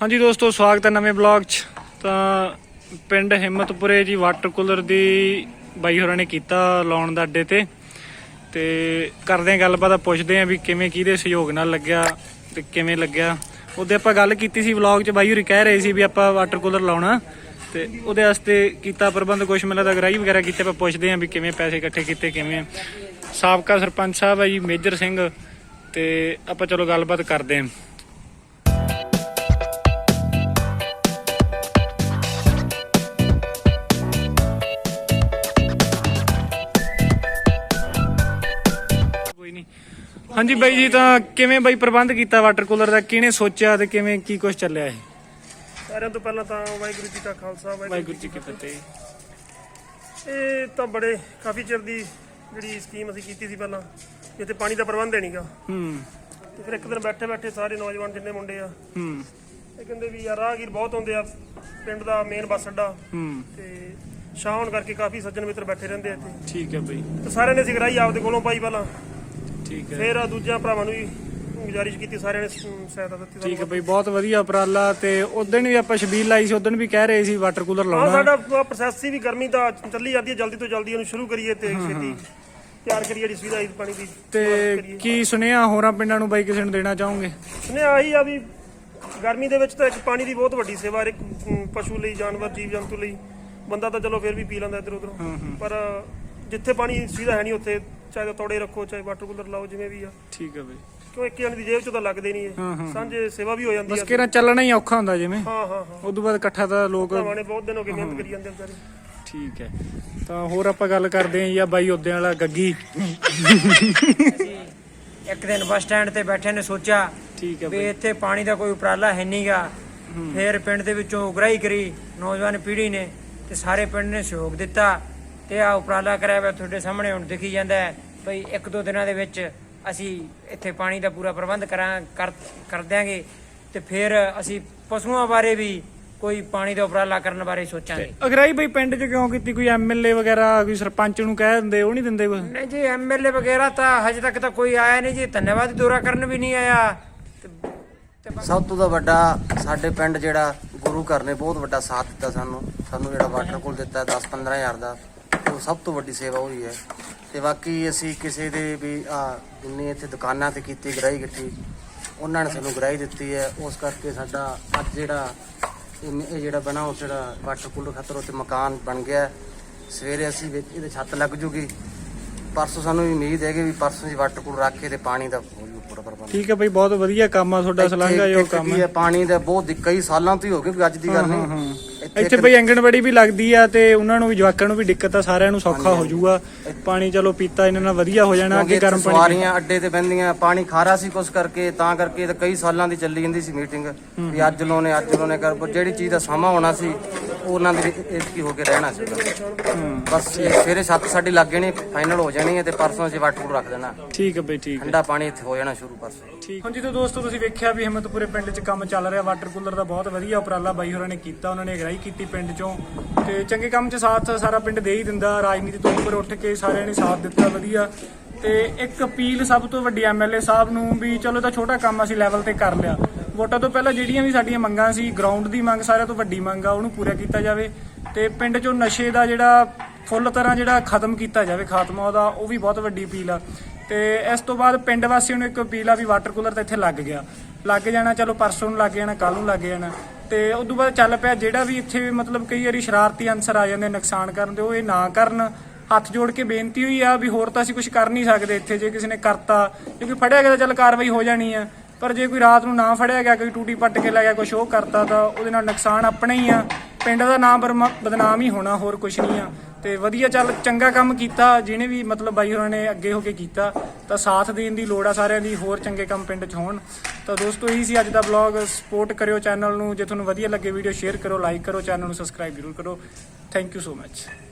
ਹਾਂਜੀ ਦੋਸਤੋ, ਸਵਾਗਤ ਹੈ ਨਵੇਂ ਬਲੌਗ 'ਚ। ਤਾਂ ਪਿੰਡ ਹਿੰਮਤਪੁਰੇ ਜੀ ਵਾਟਰ ਕੂਲਰ ਦੀ ਬਾਈ ਹੋਰਾਂ ਨੇ ਕੀਤਾ ਲਾਉਣ ਦਾ ਅੱਡੇ ਤੇ। ਤੇ ਕਰਦੇ ਆਂ ਗੱਲਬਾਤ ਪੁੱਛਦੇ ਆਂ ਵੀ ਕਿਵੇਂ ਕਿਹਦੇ ਸਹਿਯੋਗ ਨਾਲ ਲੱਗਿਆ ਤੇ ਕਿਵੇਂ ਲੱਗਿਆ। ਉਹਦੇ ਆਪਾਂ ਗੱਲ ਕੀਤੀ ਸੀ ਵਲੌਗ 'ਚ, ਬਾਈ ਹੋਰੀ ਕਹਿ ਰਹੇ ਸੀ ਵੀ ਆਪਾਂ ਵਾਟਰ ਕੂਲਰ ਲਾਉਣਾ। ਤੇ ਉਹਦੇ ਵਾਸਤੇ ਕੀਤਾ ਪ੍ਰਬੰਧ, ਕੁਛ ਮਿਲਾ ਦਾ ਗਰਾਈ ਵਗੈਰਾ ਕੀਤੇ, ਆਪਾਂ ਪੁੱਛਦੇ ਆਂ ਵੀ ਕਿਵੇਂ ਪੈਸੇ ਇਕੱਠੇ ਕੀਤੇ, ਕਿਵੇਂ। ਸਾਬਕਾ ਸਰਪੰਚ ਸਾਹਿਬ ਹੈ ਜੀ, ਮੇਜਰ ਸਿੰਘ। ਤੇ ਆਪਾਂ ਚਲੋ ਗੱਲਬਾਤ ਕਰਦੇ ਆਂ ਹਾਂਜੀ ਬਾਈ ਜੀ ਤਾਂ ਕਿਵੇਂ ਬਾਈ ਪ੍ਰਬੰਧ ਕੀਤਾ ਵਾਟਰ ਕੂਲਰ ਦਾ? ਕਿਹਨੇ ਸੋਚਿਆ ਤੇ ਕਿਵੇਂ ਕੀ ਕੁਝ ਚੱਲਿਆ ਇਹ? ਸਾਰਿਆਂ ਤੋਂ ਪਹਿਲਾਂ ਤਾਂ ਵਾਹਿਗੁਰੂ ਜੀ ਕਾ ਖਾਲਸਾ ਵਾਹਿਗੁਰੂ ਜੀ ਕੀ ਫਤਿਹ। ਇਹ ਤਾਂ ਬੜੇ ਕਾਫੀ ਚਿਰ ਦੀ ਜਿਹੜੀ ਸਕੀਮ ਅਸੀਂ ਕੀਤੀ ਸੀ ਪਹਿਲਾਂ ਜਿੱਥੇ ਪਾਣੀ ਦਾ ਪ੍ਰਬੰਧ ਹੈ ਨਹੀਂਗਾ ਹੂੰ। ਤੇ ਫਿਰ ਇੱਕ ਦਿਨ ਬੈਠੇ ਬੈਠੇ ਸਾਰੇ ਨੌਜਵਾਨ ਜਿੰਨੇ ਮੁੰਡੇ ਆ ਹੂੰ। ਇਹ ਕਹਿੰਦੇ ਵੀ ਯਾਰ ਰਾਹਗੀਰ ਬਹੁਤ ਹੁੰਦੇ ਆ ਪਿੰਡ ਦਾ ਮੇਨ ਬੱਸ ਅੱਡਾ। ਹੂੰ। ਤੇ ਸ਼ਾਮ ਹੋਣ ਕਰਕੇ ਕਾਫੀ ਸੱਜਣ ਮਿੱਤਰ ਬੈਠੇ ਰਹਿੰਦੇ ਇੱਥੇ। ਠੀਕ ਹੈ ਬਾਈ। ਤੇ ਸਾਰਿਆਂ ਨੇ ਸਿਗਰਾਈ ਆਪਦੇ ਕੋਲੋਂ ਪਾਈ ਪਹਿਲਾਂ। ਠੀਕ ਹੈ। ਫਿਰ ਆ ਦੂਜਿਆਂ ਭਰਾਵਾਂ ਨੂੰ ਵੀ ਗੁਜ਼ਾਰਿਸ਼ ਕੀਤੀ ਸਾਰਿਆਂ ਨੇ ਸ- ਸਹਾਇਤਾ ਦਿੱਤੀ ਠੀਕ ਹੈ ਬਾਈ ਬਹੁਤ ਵਧੀਆ ਉਪਰਾਲਾ ਤੇ ਉਦੋਂ ਵੀ ਆਪਾਂ ਛਬੀਲ ਲਾਈ ਸੀ ਉਦੋਂ ਵੀ ਕਹਿ ਰਹੇ ਸੀ ਵਾਟਰ ਕੂਲਰ ਹਾਂ ਲਾਉਣਾ ਸਾਡਾ ਪ੍ਰੋਸੈਸ ਸੀ ਵੀ ਗਰਮੀ ਤਾਂ ਚੱਲੀ ਜਾਂਦੀ ਹੈ ਜਲਦੀ ਤੋਂ ਜਲਦੀ ਇਹਨੂੰ ਸ਼ੁਰੂ ਕਰੀਏ ਤੇ ਛੇਤੀ ਤਿਆਰ ਕਰੀਏ ਜਿਹੜੀ ਸੁਵਿਧਾ ਇਸ ਪਾਣੀ ਦੀ ਤੇ ਕੀ ਸੁਨੇਹਾ ਹੋਰਾਂ ਪਿੰਡਾਂ ਨੂੰ ਬਾਈ ਕਿਸੇ ਨੂੰ ਦੇਣਾ ਚਾਹੋਗੇ? ਨੇ ਆਹੀ ਆ ਵੀ ਗਰਮੀ ਦੇ ਵਿੱਚ ਤਾਂ ਇੱਕ ਪਾਣੀ ਦੀ ਬਹੁਤ ਵੱਡੀ ਸੇਵਾ ਹਰ ਇੱਕ ਅਮ, ਪਸ਼ੂ ਲਈ ਜਾਨਵਰ ਜੀਵ ਜੰਤੂ ਲਈ। ਬੰਦਾ ਤਾਂ ਚਲੋ ਫਿਰ ਵੀ ਪੀ ਲੈਂਦਾ ਇੱਧਰ ਉੱਧਰ। ਪਰ ਜਿੱਥੇ ਪਾਣੀ ਸੁਵਿਧਾ ਹੈ ਨਹੀਂ ਉੱਥੇ ਚਾਹੇ ਤਾਂ ਤੋੜੇ ਰੱਖੋ ਚਾਹੇ ਵਾਟਰ ਕੂਲਰ ਲਾਓ ਜਿਵੇਂ ਵੀ ਆ। ਠੀਕ ਹੈ ਬਾਈ। ਕਿਉਂ ਇੱਕ ਜਣ ਦੀ ਜੇਬ ਚੋਂ ਤਾਂ ਲੱਗਦੇ ਨਹੀਂ ਇਹ। ਸਾਂਝੇ ਸੇਵਾ ਵੀ ਹੋ ਜਾਂਦੀ ਬਸ ਆ ਕਿਹੜਾ ਚੱਲਣਾ ਹੀ ਔਖਾ ਹੁੰਦਾ ਜਿਵੇਂ। ਹਾਂ ਹਾਂ ਹਾਂ। ਉਦੋਂ ਬਾਅਦ ਇਕੱਠਾ ਤਾਂ ਲੋਕ ਭਰਾਵਾਂ ਨੇ ਬਹੁਤ ਦਿਨ ਹੋ ਗਏ ਮਿਹਨਤ ਕਰੀ ਜਾਂਦੇ ਵਿਚਾਰੇ। ਠੀਕ ਹੈ। ਤਾਂ ਹੋਰ ਆਪਾਂ ਗੱਲ ਕਰਦੇ ਆਂ ਜਾਂ ਬਾਈ ਉਦੋਂ ਵਾਲਾ ਗੱਗੀ। ਇੱਕ ਦਿਨ ਬੱਸ ਸਟੈਂਡ ਤੇ ਬੈਠੇ ਨੇ ਸੋਚਿਆ ਠੀਕ ਹੈ ਵੀ ਬਾਈ। ਇੱਥੇ ਪਾਣੀ ਦਾ ਕੋਈ ਉਪਰਾਲਾ ਹੈ ਨਹੀਂਗਾ ਫਿਰ ਪਿੰਡ ਦੇ ਵਿੱਚੋਂ ਉਗਰਾਹੀ ਕਰੀ ਨੌਜਵਾਨ ਪੀੜ੍ਹੀ ਨੇ ਤੇ ਸਾਰੇ ਪਿੰਡ ਨੇ ਸਹਿਯੋਗ ਦਿੱਤਾ। ਤੇ ਆ ਉਪਰਾਲਾ ਕਰਿਆ ਹੋਇਆ ਤੁਹਾਡੇ ਸਾਹਮਣੇ ਹੁਣ ਦਿਖੀ ਜਾਂਦਾ ਹੈ ਭਈ ਇੱਕ ਦੋ ਦਿਨਾਂ ਦੇ ਵਿੱਚ ਅਸੀਂ ਇੱਥੇ ਪਾਣੀ ਦਾ ਪੂਰਾ ਪ੍ਰਬੰਧ ਕਰਾਂ ਕਰ ਕਰ ਦਿਆਂਗੇ ਤੇ ਫਿਰ ਅਸੀਂ ਪਸ਼ੂਆਂ ਬਾਰੇ ਵੀ ਕੋਈ ਪਾਣੀ ਦਾ ਉਪਰਾਲਾ ਕਰਨ ਬਾਰੇ ਸੋਚਾਂਗੇ। ਅਗਰਾਈ ਬਈ ਪਿੰਡ 'ਚ ਕਿਉਂ ਕੀਤੀ? ਕੋਈ ਐਮਐਲਏ ਵਗੈਰਾ ਕੋਈ ਸਰਪੰਚ ਨੂੰ ਕਹਿ ਦਿੰਦੇ ਉਹ ਨਹੀਂ ਦਿੰਦੇ ਕੋਈ ਨਹੀਂ ਜੀ ਐਮਐਲਏ ਵਗੈਰਾ ਤਾਂ ਹਜੇ ਤੱਕ ਤਾਂ ਕੋਈ ਆਇਆ ਨਹੀਂ ਜੀ। ਧੰਨਵਾਦ ਦੌਰਾ ਕਰਨ ਵੀ ਨਹੀਂ ਆਇਆ। ਸਭ ਤੋਂ ਦਾ ਵੱਡਾ ਸਾਡੇ ਪਿੰਡ ਜਿਹੜਾ ਗੁਰੂ ਘਰ ਨੇ ਬਹੁਤ ਵੱਡਾ ਸਾਥ ਦਿੱਤਾ ਸਾਨੂੰ। ਸਾਨੂੰ ਜਿਹੜਾ ਵਾਟਰ ਕੂਲ ਦਿੱਤਾ 10 15000 ਦਾ। ਉਹ ਸਭ ਤੋਂ ਵੱਡੀ ਸੇਵਾ ਹੋਈ ਹੈ। ਤੇ ਬਾਕੀ ਅਸੀਂ ਕਿਸੇ ਦੇ ਵੀ ਆ ਜਿੰਨੇ ਇੱਥੇ ਦੁਕਾਨਾਂ ਤੇ ਕੀਤੀ ਗਰਾਈ ਕੀਤੀ ਉਹਨਾਂ ਨੇ ਸਾਨੂੰ ਗਰਾਈ ਦਿੱਤੀ ਹੈ। ਉਸ ਕਰਕੇ ਸਾਡਾ ਅੱਜ ਜਿਹੜਾ ਇਹ ਜਿਹੜਾ ਬਣਾ ਉਹ ਜਿਹੜਾ ਵਾਟਰ ਕੂਲਰ ਖਾਤਰ ਉੱਤੇ ਮਕਾਨ ਬਣ ਗਿਆ। ਸਵੇਰੇ ਅਸੀਂ ਵਿੱਚ ਇਹਦੇ ਛੱਤ ਲੱਗ ਜੂਗੀ। ਪਰਸੋਂ ਸਾਨੂੰ ਉਮੀਦ ਹੈ ਕਿ ਵੀ ਪਰਸੋਂ ਜੀ ਵਾਟਰ ਕੂਲਰ ਰੱਖ ਕੇ ਤੇ ਪਾਣੀ ਦਾ ਹੋ ਜੂ ਪੂਰਾ ਪ੍ਰਬੰਧ ਠੀਕ ਹੈ ਬਈ ਬਹੁਤ ਵਧੀਆ ਕੰਮ ਆ ਤੁਹਾਡਾ ਸਲਾਂਗਾ ਜੋ ਕੰਮ ਕੀ ਹੈ। ਪਾਣੀ ਦਾ ਬਹੁਤ ਦਿੱਕ- ਕਈ ਸਾਲਾਂ ਤੋਂ ਹੀ ਹੋ ਗਿਆ ਕੋਈ ਅੱਜ ਦੀ ਗੱਲ ਨਹੀਂ। ਇੱਥੇ ਬਈ ਆਂਗਣਵਾੜੀ ਵੀ ਲੱਗਦੀ ਆ ਤੇ ਉਹਨਾਂ ਨੂੰ ਵੀ ਜਵਾਕਾਂ ਨੂੰ ਵੀ ਦਿੱਕਤ ਆ ਸਾਰਿਆਂ ਨੂੰ ਸੌਖਾ ਹੋ ਜਾਊਗਾ। ਪਾਣੀ ਚਲੋ ਪੀਤਾ ਇਹਨਾਂ ਨਾਲ ਵਧੀਆ ਹੋ ਜਾਣਾ ਅੱਗੇ ਗਰਮ ਪਾਣੀ ਸਵਾਰੀਆਂ ਅੱਡੇ ਤੇ ਬੰਦੀਆਂ ਪਾਣੀ ਖਾਰਾ ਸੀ ਕੁਛ ਕਰਕੇ ਤਾਂ ਕਰਕੇ ਤਾਂ ਕਈ ਸਾਲਾਂ ਦੀ ਚੱਲੀ ਜਾਂਦੀ ਸੀ ਮੀਟਿੰਗ। ਵੀ ਅੱਜ ਲੋਨੇ ਅੱਜ ਲੋਨੇ ਕਰ ਜਿਹੜੀ ਚੀਜ਼ ਦਾ ਸਮਾਂ ਹੋਣਾ ਸੀ ਉਹਨਾਂ ਦੀ ਇਤਕੀ ਹੋ ਕੇ ਰਹਿਣਾ ਸੀ ਬਸ ਇਹ ਸਵੇਰੇ 7 ਸਾਡੀ ਲੱਗ ਜਾਣੀ ਫਾਈਨਲ ਹੋ ਜਾਣੀ ਹੈ ਤੇ ਪਰਸੋਂ ਅਸੀਂ ਵਾਟਰ ਰੱਖ ਦੇਣਾ। ਠੀਕ ਹੈ ਬਈ ਠੀਕ ਹੈ ਠੰਡਾ ਪਾਣੀ ਇੱਥੇ ਹੋ ਜਾਣਾ ਸ਼ੁਰੂ ਪਰਸੋਂ। ਠੀਕ। ਹੁਣ ਜਦੋਂ ਦੋਸਤੋ ਤੁਸੀਂ ਵੇਖਿਆ ਵੀ ਹਿੰਮਤਪੁਰੇ ਪਿੰਡ 'ਚ ਕੰਮ ਚੱਲ ਰਿਹਾ ਵਾਟਰ ਕੂਲਰ ਦਾ ਬਹੁਤ ਵਧੀਆ ਉਪਰਾਲਾ ਬਾਈ ਹੋਰਾਂ ਨੇ ਕੀਤਾ ਉਹਨਾਂ ਨੇ ਅਗਰਾਈ ਕੀਤੀ ਪਿੰਡ 'ਚੋਂ। ਤੇ ਚੰਗੇ ਕੰਮ 'ਚ ਸਾਥ ਸਾਰਾ ਪਿੰਡ ਦੇ ਹੀ ਦਿੰਦਾ ਰਾਜਨੀਤੀ ਤੋਂ ਉੱਪਰ ਉੱਠ ਕੇ ਸਾਰਿਆਂ ਨੇ ਸਾਥ ਦਿੱਤਾ ਵਧੀਆ। ਤੇ ਇੱਕ ਅਪੀਲ ਸਭ ਤੋਂ ਵੱਡੀ ਐਮਐਲਏ ਸਾਹਿਬ ਨੂੰ ਵੀ ਚਲੋ ਤਾਂ ਛੋਟਾ ਕੰਮ ਅਸੀਂ ਲੈਵਲ ਤੇ ਕਰ ਲਿਆ। ਵੋਟਾਂ ਤੋਂ ਪਹਿਲਾਂ ਜਿਹੜੀਆਂ ਵੀ ਸਾਡੀਆਂ ਮੰਗਾਂ ਸੀ ਗਰਾਊਂਡ ਦੀ ਮੰਗ, ਸਾਰਿਆਂ ਤੋਂ ਵੱਡੀ ਮੰਗ ਆ, ਉਹਨੂੰ ਪੂਰਾ ਕੀਤਾ ਜਾਵੇ ਤੇ ਪਿੰਡ 'ਚੋਂ ਨਸ਼ੇ ਦਾ ਜਿਹੜਾ ਫੁੱਲ ਤਰ੍ਹਾਂ ਜਿਹੜਾ ਖਤਮ ਕੀਤਾ ਜਾਵੇ, ਖਾਤਮਾ ਉਹਦਾ, ਉਹ ਵੀ ਬਹੁਤ ਵੱਡੀ ਅਪੀਲ ਆ। ਤੇ ਇਸ ਤੋਂ ਬਾਅਦ ਪਿੰਡ ਵਾਸੀਆਂ ਨੂੰ ਇੱਕ ਅਪੀਲ ਆ ਵੀ ਵਾਟਰ ਕੂਲਰ ਤਾਂ ਇੱਥੇ ਲੱਗ ਗਿਆ। ਲੱਗ ਜਾਣਾ, ਚਲੋ ਪਰਸੋਂ ਨੂੰ ਲੱਗ ਜਾਣਾ ਕੱਲ ਨੂੰ ਲੱਗ ਜਾਣਾ। ਤੇ ਉਸ ਤੋਂ ਬਾਅਦ ਚੱਲ ਪਿਆ ਜਿਹੜਾ ਵੀ ਇੱਥੇ ਮਤਲਬ ਕਈ ਵਾਰੀ ਸ਼ਰਾਰਤੀ ਅਨਸਰ ਆ ਜਾਂਦੇ ਨੁਕਸਾਨ ਕਰਨ ਦੇ ਉਹ ਇਹ ਨਾ ਕਰਨ। ਹੱਥ ਜੋੜ ਕੇ ਬੇਨਤੀ ਹੋਈ ਆ ਵੀ ਹੋਰ ਤਾਂ ਅਸੀਂ ਕੁਝ ਕਰ ਨਹੀਂ ਸਕਦੇ ਇੱਥੇ, ਜੇ ਕਿਸੇ ਨੇ ਕਰਤਾ, ਕਿਉਂਕਿ ਫੜਿਆ ਗਿਆ ਤਾਂ ਚੱਲ ਕਾਰਵਾਈ ਹੋ ਜਾਣੀ ਆ। ਪਰ ਜੇ ਕੋਈ ਰਾਤ ਨੂੰ ਨਾ ਫੜਿਆ ਗਿਆ, ਕੋਈ ਟੂਟੀ ਪੱਟ ਕੇ ਲੈ ਗਿਆ ਕੁਝ ਉਹ ਕਰਤਾ, ਤਾਂ ਉਹਦੇ ਨਾਲ ਨੁਕਸਾਨ ਆਪਣਾ ਹੀ ਆ। ਪਿੰਡ ਦਾ ਨਾਮ ਬਰਮਾ- ਬਦਨਾਮ ਹੀ ਹੋਣਾ, ਹੋਰ ਕੁਝ ਨਹੀਂ ਆ। ਤੇ ਵਧੀਆ ਚੱਲ, ਚੰਗਾ ਕੰਮ ਕੀਤਾ, ਜਿਹਨੇ ਵੀ ਮਤਲਬ ਬਾਈ ਹੋਰਾਂ ਨੇ ਅੱਗੇ ਹੋ ਕੇ ਕੀਤਾ, ਤਾਂ ਸਾਥ ਦੇਣ ਦੀ ਲੋੜ ਆ ਸਾਰਿਆਂ ਦੀ, ਹੋਰ ਚੰਗੇ ਕੰਮ ਪਿੰਡ 'ਚ ਹੋਣ। ਤਾਂ ਦੋਸਤੋ, ਇਹੀ ਸੀ ਅੱਜ ਦਾ ਵਲੌਗ ਸਪੋਰਟ ਕਰਿਓ ਚੈਨਲ ਨੂੰ, ਜੇ ਤੁਹਾਨੂੰ ਵਧੀਆ ਲੱਗੇ ਵੀਡੀਓ, ਸ਼ੇਅਰ ਕਰੋ ਲਾਈਕ ਕਰੋ, ਚੈਨਲ ਨੂੰ ਸਬਸਕ੍ਰਾਈਬ ਜ਼ਰੂਰ ਕਰੋ। Thank you so much